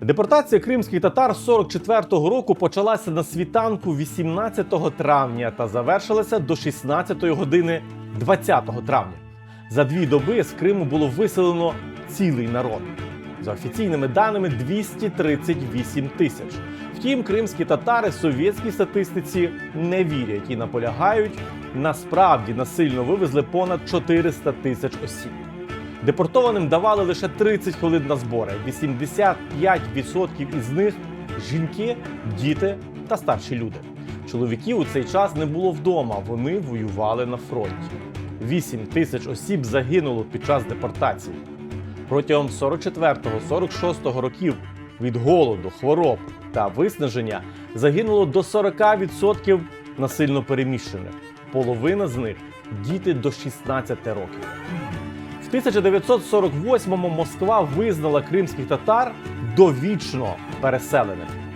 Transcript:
Депортація кримських татар з 44-го року почалася на світанку 18 травня та завершилася до 16 години 20 травня. За дві доби з Криму було виселено цілий народ. За офіційними даними 238 тисяч. Втім, кримські татари совєтській статистиці не вірять і наполягають. Насправді насильно вивезли понад 400 тисяч осіб. Депортованим давали лише 30 хвилин на збори. 85% із них жінки, діти та старші люди. Чоловіків у цей час не було вдома, вони воювали на фронті. 8 тисяч осіб загинуло під час депортації. Протягом 44-46 років від голоду, хвороб та виснаження загинуло до 40% насильно переміщених. Половина з них діти до 16 років. В 1948-му Москва визнала кримських татар довічно переселеними.